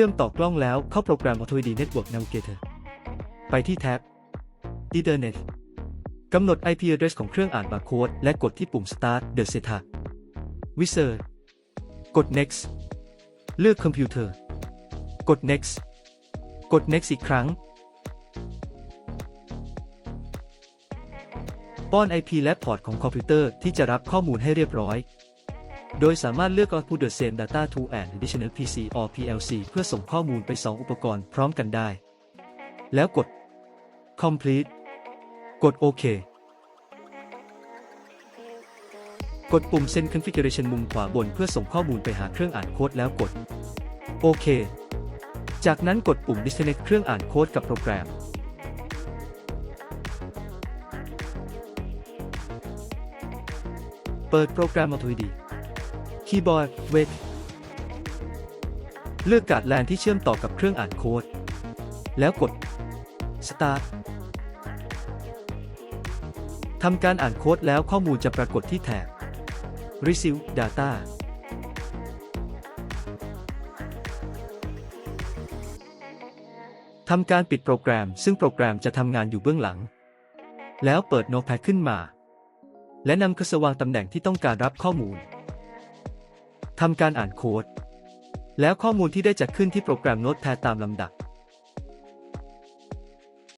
ชื่อมต่อกล้องแล้วเข้าโปรแกรม Auto ID Network Navigator ไปที่แท็บ Ethernet กำหนด IP address ของเครื่องอ่านบาร์โค้ดและกดที่ปุ่ม Start the Setup Wizard กด Next เลือก Computer กด Next กด Next อีกครั้ง ป้อน IP และพอร์ตของคอมพิวเตอร์ที่จะรับข้อมูลให้เรียบร้อย โดยสามารถเลือก Output the same data to an additional PC or PLC เพื่อส่งข้อมูลไป 2 อุปกรณ์พร้อมกันได้ แล้วกด Complete กดโอเคกดปุ่ม Send Configuration มุมขวาบนเพื่อส่งข้อมูลไปหาเครื่องอ่านโค้ดแล้วกด โอเค จากนั้นกดปุ่ม Disconnect เครื่องอ่านโค้ดกับโปรแกรม เปิดโปรแกรม AutoID คีย์บอร์ด Wait เลือกการ์ดแลนที่เชื่อมต่อกับเครื่องอ่านโค้ด แล้วกด Start ทำการอ่านโค้ดแล้วข้อมูลจะปรากฏที่แถบ Receive Data ทำการปิดโปรแกรม ซึ่งโปรแกรมจะทำงานอยู่เบื้องหลัง แล้วเปิด Notepad ขึ้นมา และนำเครื่องวางตำแหน่งที่ต้องการรับข้อมูล ทำการอ่านโค้ด แล้วข้อมูลที่ได้จะขึ้นที่โปรแกรมโน้ตแพดตามลำดับ